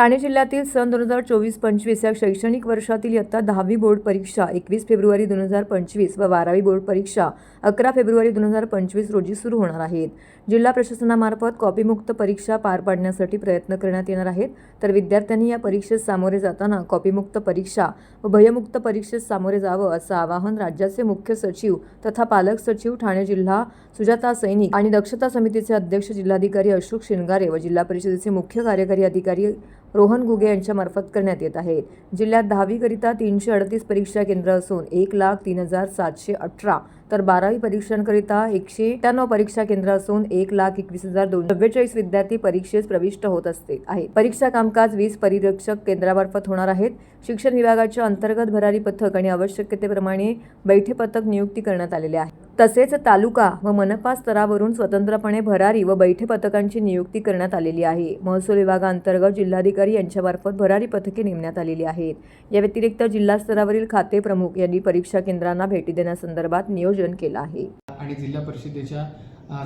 ठाणे जिल्ह्यातील सन दोन हजार चोवीस पंचवीस या शैक्षणिक वर्षातील इयत्ता दहावी बोर्ड परीक्षा एकवीस फेब्रुवारी दोन हजार पंचवीस व बारावी बोर्ड परीक्षा अकरा फेब्रुवारी दोन हजार पंचवीस रोजी सुरू होणार आहेत. जिल्हा प्रशासनामार्फत कॉपीमुक्त परीक्षा पार पाडण्यासाठी प्रयत्न करण्यात येणार आहेत. तर विद्यार्थ्यांनी या परीक्षेत सामोरे जाताना कॉपीमुक्त परीक्षा व भयमुक्त परीक्षेत सामोरे जावं असं आवाहन राज्याचे मुख्य सचिव तथा पालक सचिव ठाणे जिल्हा सुजाता सैनिक आणि दक्षता समितीचे अध्यक्ष जिल्हाधिकारी अशोक शिनगारे व जिल्हा परिषदेचे मुख्य कार्यकारी अधिकारी रोहन घुगे यांच्यामार्फत करण्यात येत आहे. जिल्ह्यात दहावीकरिता तीनशे अडतीस परीक्षा केंद्र असून एक लाख तीन हजार सातशे अठरा तर बारावी परीक्षांकरिता एकशे अठ्ठ्याण्णव परीक्षा केंद्र असून एक लाख एकवीस हजार दोन चव्वेचाळीस विद्यार्थी परीक्षेस प्रविष्ट होत असते आहे. परीक्षा कामकाज वीस परिरक्षक केंद्रामार्फत होणार आहेत. शिक्षण विभागाच्या अंतर्गत भरारी पथक आणि आवश्यकतेप्रमाणे बैठे पथक नियुक्ती करण्यात आलेले आहे. तसेच तालुका व मनपा स्तरावरून स्वतंत्रपणे भरारी व बैठे पथकांची नियुक्ती करण्यात आलेली आहे. महसूल विभागाअंतर्गत जिल्हाधिकारी यांच्यामार्फत भरारी पथके नेमण्यात आलेली आहेत. या व्यतिरिक्त जिल्हा स्तरावरील खाते प्रमुख यांनी परीक्षा केंद्रांना भेटी देण्यासंदर्भात नियोजन केलं आहे. आणि जिल्हा परिषदेच्या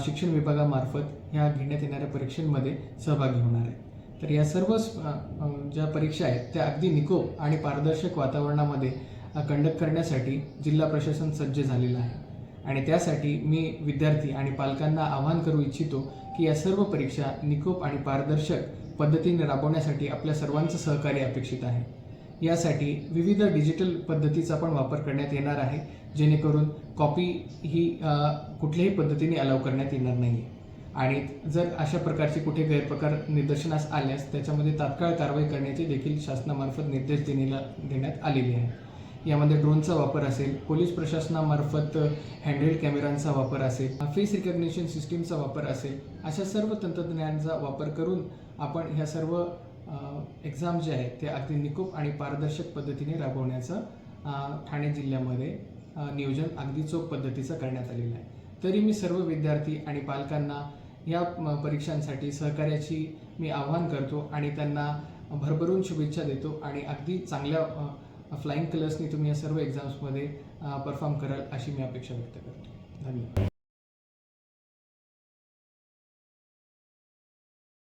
शिक्षण विभागामार्फत ह्या घेण्यात येणाऱ्या परीक्षांमध्ये सहभागी होणार आहे. तर या सर्व ज्या परीक्षा आहेत त्या अगदी निकोप आणि पारदर्शक वातावरणामध्ये कंडक्ट करण्यासाठी जिल्हा प्रशासन सज्ज झालेलं आहे. आणि त्यासाठी मी विद्यार्थी आणि पालकांना आवाहन करू इच्छितो की या सर्व परीक्षा निकोप आणि पारदर्शक पद्धतीने राबवण्यासाठी आपल्या सर्वांचं सहकार्य अपेक्षित आहे. यासाठी विविध डिजिटल पद्धतीचा पण वापर करण्यात येणार आहे जेणेकरून कॉपी ही कुठल्याही पद्धतीने अलाव करण्यात येणार नाही आणि जर अशा प्रकारचे कुठे गैरप्रकार निदर्शनास आल्यास त्याच्यामध्ये तात्काळ कारवाई करण्याचे देखील शासनामार्फत निर्देश देण्याला देण्यात आलेले आहे यामध्ये ड्रोनचा वापर असेल पोलीस प्रशासनामार्फत हँडहेल्ड कॅमेरांचा वापर असेल फेस रिकग्निशन सिस्टीमचा वापर असेल अशा सर्व तंत्रज्ञानाचा वापर करून आपण ह्या सर्व एक्झाम जे आहेत ते अगदी निकोप आणि पारदर्शक पद्धतीने राबवण्याचं ठाणे जिल्ह्यामध्ये नियोजन अगदी चोख पद्धतीचं करण्यात आलेलं आहे. तरी मी सर्व विद्यार्थी आणि पालकांना या परीक्षांसाठी सहकार्याची मी आवाहन करतो आणि त्यांना भरभरून शुभेच्छा देतो आणि अगदी चांगल्या फ्लाईंग कलर्सनी तुम्ही या सर्व एक्झाम्समध्ये परफॉर्म कराल अशी मी अपेक्षा व्यक्त करतो. धन्यवाद.